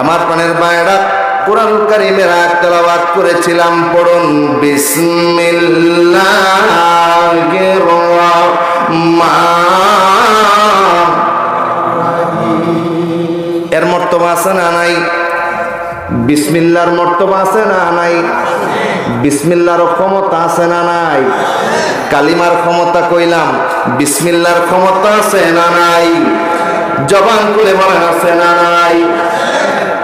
আমার প্রাণের বায়রা কোরআন কারিমের আয়াত তেলাওয়াত করেছিলাম, পড়ুন বিসমিল্লাহির রহমানির এর মর্তবা আছে না নাই? বিসমিল্লার মর্তবা আছে না নাই? বিসমিল্লার ক্ষমতা আছে না নাই? কালিমার ক্ষমতা কইলাম, বিসমিল্লার ক্ষমতা আছে না নাই? জবান খুলে বলেন, আছে না নাই?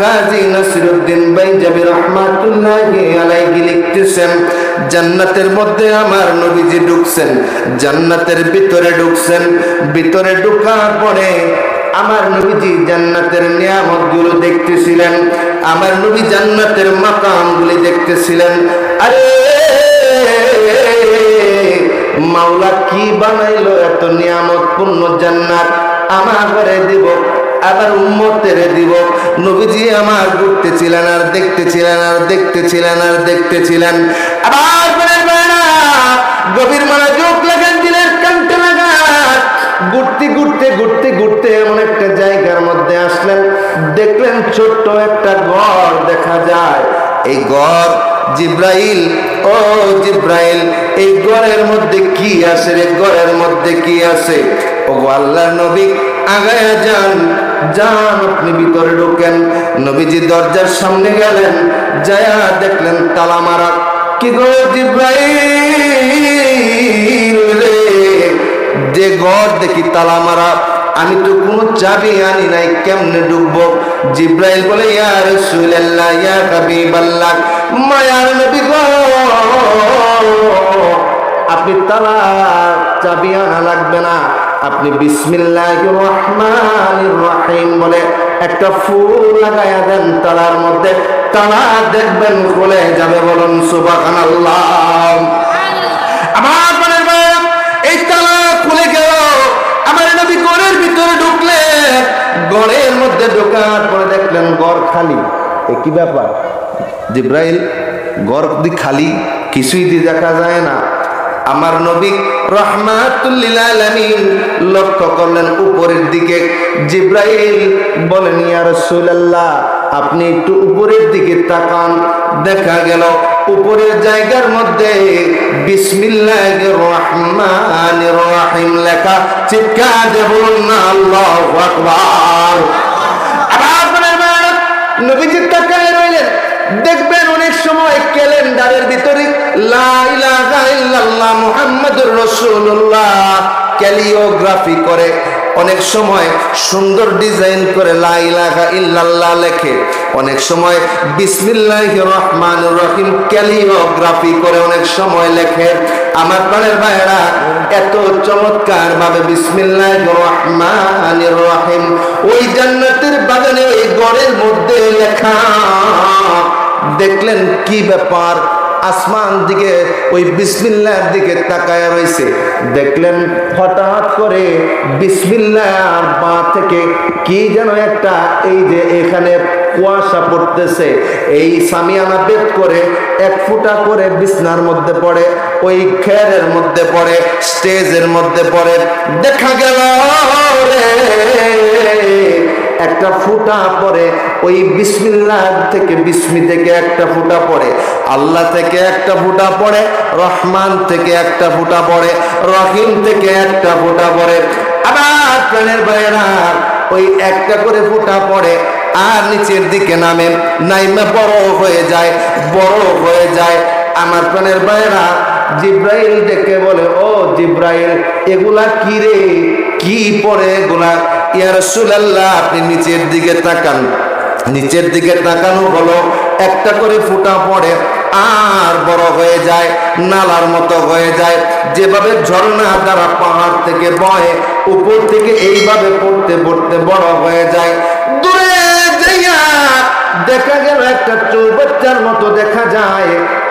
কাজী নসিরুদ্দিন বাইজাবি রহমাতুল্লাহি আলাইহি লিখতেছেন, জান্নাতের মধ্যে আমার নবীজি ঢুকছেন, জান্নাতের ভিতরে ঢুকছেন, ভিতরে ঢুকার পরে আমার নবীজি জান্নাতের নিয়ামতগুলো দেখতেছিলেন, আমার নবী জান্নাতের মাকামগুলি দেখতেছিলেন, আরে, মাওলা কি বানাইলো এত নিয়ামত পূর্ণ জান্নাত? আমার ঘরে দিব আবার উম্মতের দিব। নবীজি আমার ঘুরতেছিলেন, আর দেখতেছিলেন আর দেখতেছিলেন আর দেখতেছিলেন। আবার বলেন বেড়া গভীর মনোযোগ লাগান দিলেন কান্তে লাগান। ঘুরতে ঘুরতে ঘুরতে ঘুরতে এমন একটা জায়গার মধ্যে আসলেন। দেখলেন ছোট্ট একটা ঘর দেখা যায়। এই ঘর জিব্রাইল, ও জিব্রাইল, এই ঘরের মধ্যে কি আছে রে? ঘরের মধ্যে কি আছে? ও আল্লাহর নবী আগায় যান। যান, আপনি ভিতরে ঢোকেন। নবীজি দরজার সামনে গেলেন, যায়া দেখলেন তালা মারা। কি গো রে? যে ঘর দেখি তালা মারা। আমি তো কোনো চাবি আনি নাই, কেমনে ঢুকবো? জিব্রাইল বলে, ইয়া রাসূলুল্লাহ, ইয়া হাবিবাল্লাহ, মায়ার নবী গো। আপনি তালা, চাবি আনা লাগবে না। আপনি বিসমিল্লাহির রহমানির রহিম বলে একটা ফুল লাগায়া দেন, তালার মধ্যে তালা দেখবেন খুলে যাবে বলুন সুবহানাল্লাহ। আমার মনের এই খুলে গেল, আমার গড়ের ভিতরে ঢুকলে গড়ের মধ্যে ঢোকার পরে দেখলেন গড় খালি। এ কি ব্যাপার? জিব্রাইল গড় খালি, কিছুই দি দেখা যায় না। আমার নবী লক্ষ্য করলেন উপরের দিকে। জিব্রাইল বলেন আপনি একটু উপরের দিকে তাকান। দেখা গেল, উপরের জায়গার মধ্যে রহিম লেখা, চিৎকার দিয়ে না রইলেন। দেখবেন অনেক সময় ক্যালেন্ডারের ভিতরে ক্যালিওগ্রাফি করে অনেক সময় সুন্দর ডিজাইন করে লা ইলাহা ইল্লাল্লাহ লেখে। অনেক সময় বিসমিল্লাহির রহমানির রহিম ক্যালিওগ্রাফি করে অনেক সময় লেখে। আমার প্রাণের ভাইরা এত চমৎকার ভাবে বিসমিল্লাহির রহমানির রহিম ওই জান্নাতের বাগানে, ওই গড়ের মধ্যে লেখা। দেখলেন কি ব্যাপার? আসমান দিকে, ওই বিসমিল্লার দিকে তাকায় রয়েছে। দেখলেন হঠাৎ করে বিসমিল্লার পা থেকে কি যেন একটা, এই যে এখানে কুয়াশা পড়তেছে, এই সামিয়ানা বেদ করে এক ফুটা করে বিছনার মধ্যে পড়ে, ওই খেরের মধ্যে পড়ে, স্টেজের মধ্যে পড়ে। দেখা গেল রে একটা ফুটা পরে ওই বিসমিল্লাহ থেকে বিসমি থেকে একটা ফুটা পড়ে। আল্লাহ থেকে একটা ফুটা পড়ে, রহমান থেকে একটা ফুটা পড়ে, রহিম থেকে একটা ফুটা পড়ে। আবার প্রাণের বাইরা ওই একটা করে ফুটা পড়ে, আর নিচের দিকে নামে, নাইমে বড় হয়ে যায়, বড় হয়ে যায়। আমার প্রাণের বাইরা জিব্রাইল ডেকে বলে, ও জিব্রাইল, এগুলা কি রে? কি পরে এগুলা? আপনি নিচের দিকে তাকান। নিচের দিকে তাকানো হলো, একটা করে ফুটা পড়ে, আর বড় হয়ে যায়, নালার মতো হয়ে যায়। যেভাবে ঝর্ণা দ্বারা পাহাড় থেকে বয়ে, উপর থেকে এইভাবে পড়তে পড়তে বড় হয়ে যায়। দূরে দেখা গেল একটা চৌবাচ্চার মতো দেখা যায়,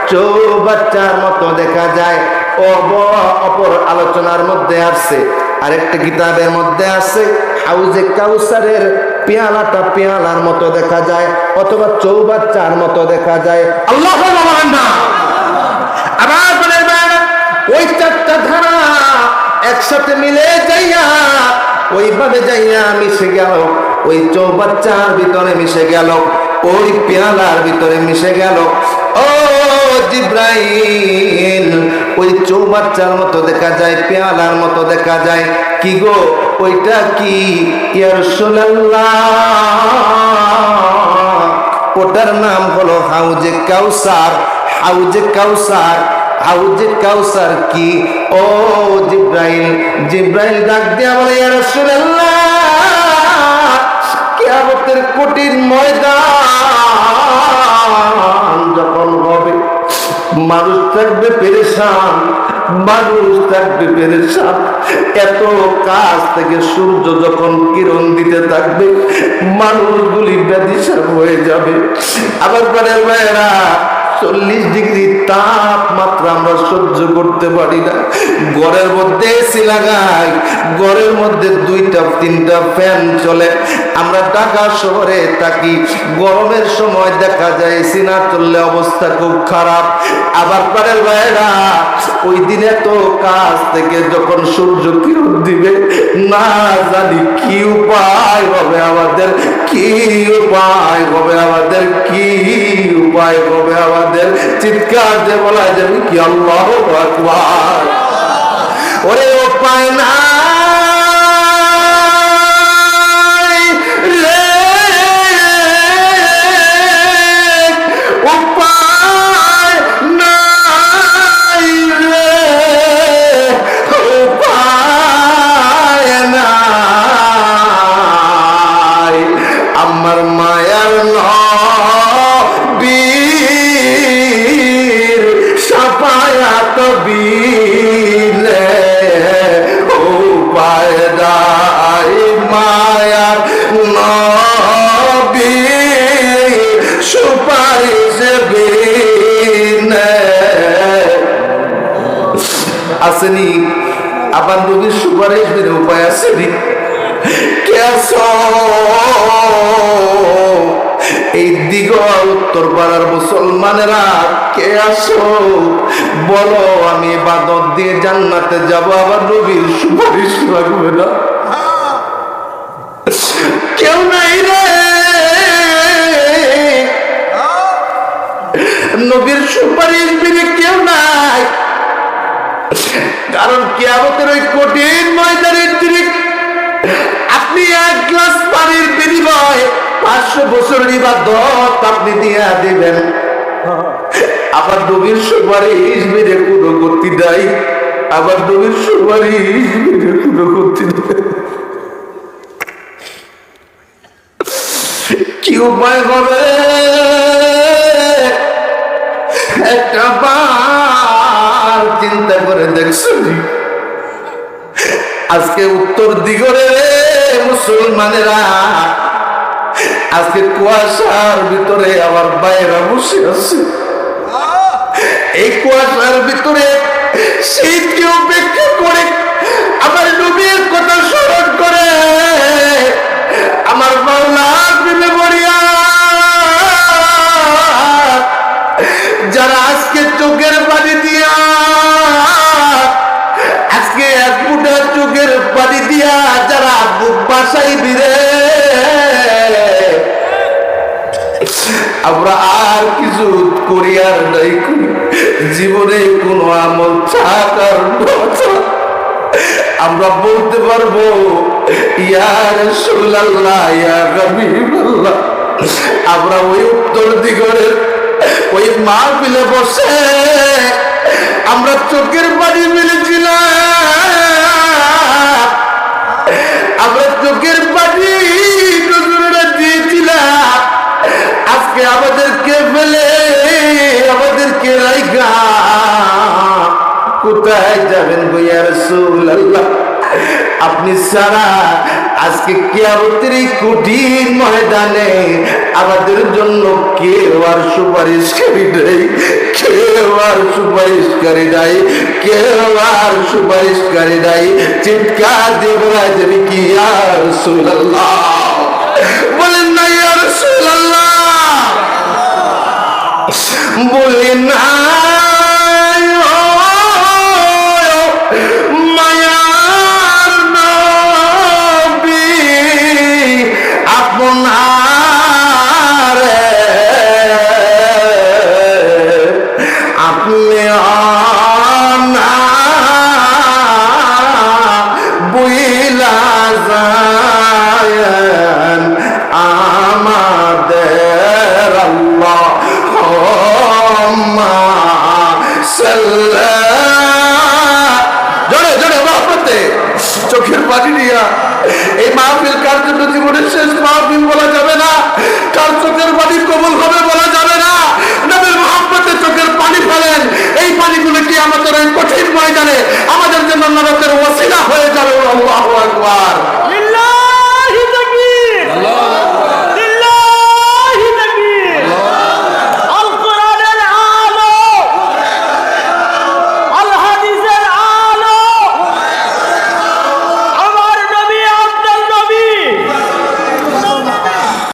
চৌবাচ্চার মতো দেখা যায়। অব- অপর আলোচনার মধ্যে আসছে আরেকটা কিতাবের মধ্যে আছে, হাউজে কাউসারের পেয়ালাটা পেয়ালার মতো দেখা যায়, অথবা চৌবাচ্চার মতো দেখা যায়। আল্লাহ ওই চারটা ধারা একসাথে মিলে যাইয়া, ওইভাবে যাইয়া মিশে গেল, ওই চৌবাচ্চার ভিতরে মিশে গেল, ওই পেয়ালার ভিতরে মিশে গেল। ও জিব্রাইল, ওই চৌবাচ্চার মতো দেখা যায়, পেয়ালার মতো দেখা যায়। কি গো, ওইটা কি? ইয়ার ওটার নাম হলো হাউজে কাউসার। হাউজে কাউসার হাউজে কাউসার কি? ও জিব্রাইল জিব্রাইল ডাক দিয়া বলে, ইয়া কিয়ামতের কঠিন ময়দান, যখন মানুষ থাকবে পেরেশান, মানুষ থাকবে পেরেশান। এত কাজ থেকে সূর্য যখন কিরণ দিতে থাকবে, মানুষগুলি ব্যাধিসার হয়ে যাবে। আবার পরের ভাইয়েরা চল্লিশ ডিগ্রি তাপমাত্রা আমরা সহ্য করতে পারি না। ঘরের মধ্যে এসি লাগাই, ঘরের মধ্যে দুইটা, তিনটা ফ্যান চলে। আমরা ঢাকা শহরে থাকি, গরমের সময় দেখা যায় এসি না চললে অবস্থা খুব খারাপ। আবার পারের ভাইরা ওই দিনে তো কাজ থেকে যখন সূর্য কিরণ দিবে, না জানি কি উপায় হবে আমাদের, কি উপায় হবে আমাদের, কি উপায় হবে আমাদের। চিৎকার যে বলা যাবে কি আল্লাহ ওরে উপায় না আবার নবীর সুপারিশ বিনে উপায় কেস এই দিগল উত্তর পাড়ার মুসলমানেরা, কে আসো বলো, আমি বাদত দিয়ে জান্নাতে যাব, আবার নবীর সুপারিশ লাগবে না? কেউ নাই রে। নবীর সুপারিশ বিনে কেউ নাই। কারণ কেয়ামতের ওই কঠিন ময়দানের দিনে আপনি এক গ্লাস পানির বিনিময় পাঁচশো বছর ইবাদত আপনি দিয়া দিবেন। আবার নবীর সুপারিশ মেরে কোনো গতি নাই। আবার নবীর সুপারিশ মেরে কোনো গতি নাই। কি উপায় হবে? একটা চিন্তা করে দেখছ আজকে উত্তর দিগরে মুসলমানেরা আজকে কুয়াশার ভিতরে আমার বাইরা বসে আছে। এই কুয়াশার ভিতরে শীতকে উপেক্ষা করে আমরা বলতে পারব ইয়ার সুল্লাহ ইয়া হাবিবাল্লাহ। আমরা ওই উত্তর দিগরের ওই মাহফিলে বসে আমরা চোখের বাড়ি মিলেছিলাম আপনি সারা আজকে কিয়ামতের এই কঠিন ময়দানে আমাদের জন্য কেউ আর সুপারিশকারী নেই, কেউ আর সুপারিশকারী নাই, কেউ আর সুপারিশকারী নাই। চিৎকার দিয়ে বলা যাবে কি আর রাসূলুল্লাহ? বলেন না, ইয়া রাসূলুল্লাহ। বলেন না আকবার